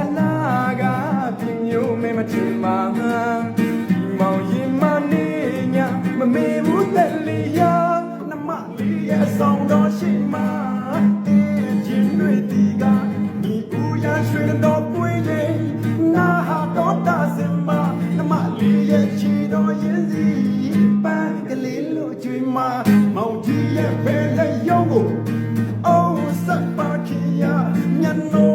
အနာကဒီမျိုးမင်းမချင်မှာငါဒီမောင်ရင်မနေညာမမေဘူးသက်လီယာနမလေးရဲ့ဆောင်တော်ရှိမှာအေးချင်းတွေဒီကဒီဦးရရွှေတော်ပွင့်လေနာဟာတော်တာစင်မနမလေးရဲ့ချီတော်ရင်စီပန်းကလေးလို့ကျွေးမှာမောင်ကြီးရဲ့ဖဲလက်ရုံးကို Oh, Sapakiyah, Nyanoh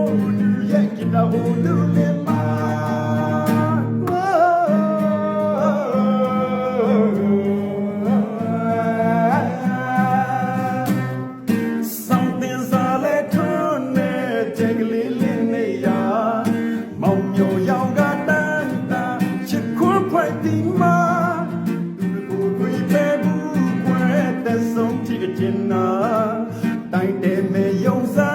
တိုင်းတယ်မေယုံစား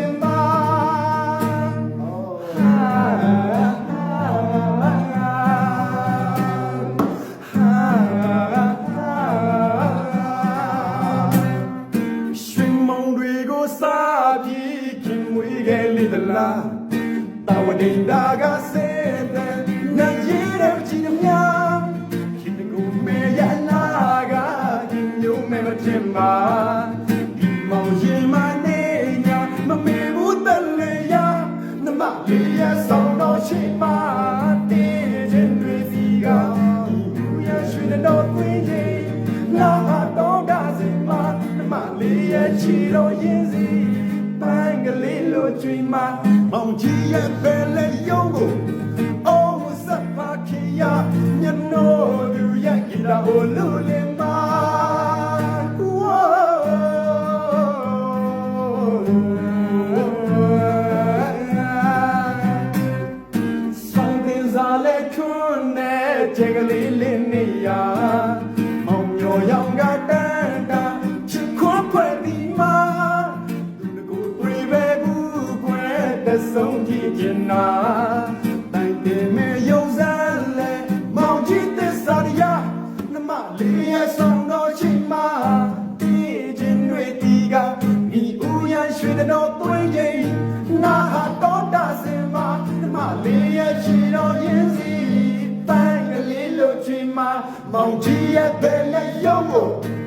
get little la. Tawadin daga sete, na yere chinamya. Kim the go me ya naga, Kim you me ma timba. Kim mong yin ma ne nya, ma me bu tale ya. Na ma li ya song no shi ma, ti jin dui si ga. Yu ya shui na no kui ji, na ha dong da si ma. Na ma li ya chi lo yin si. ပိုင်းကလေးလိုကြွေးမ မောင်ကြီးရဲ့ပဲလေယုံကိုအိုးစပ်ပါခေယညနိုးသူရဲ့ဂီတာကိုလူလင်းပါဆောင်တင်စားလဲခွန်းနဲ့ချက်ကလေးလေး ဆုံးကြည့်ချင်တာတိုင်တယ်မေယုံစမ်းလဲမောင်ကြီးသစ္စာရနမလေးရဲ့ဆောင်တော်ချင်းမှာတည်ခြင်းတွေတီကဤဦးရန်ရွှေတော်သွင်းခြင်းနာဟာတော်တာစင်မှာနမလေးရဲ့ချီတော်ရင်းစီပိုင်းကလေးလိုချင်းမှာမောင်ကြီးရဲ့ဘယ်နဲ့ယုံကို Oh, Sabakia,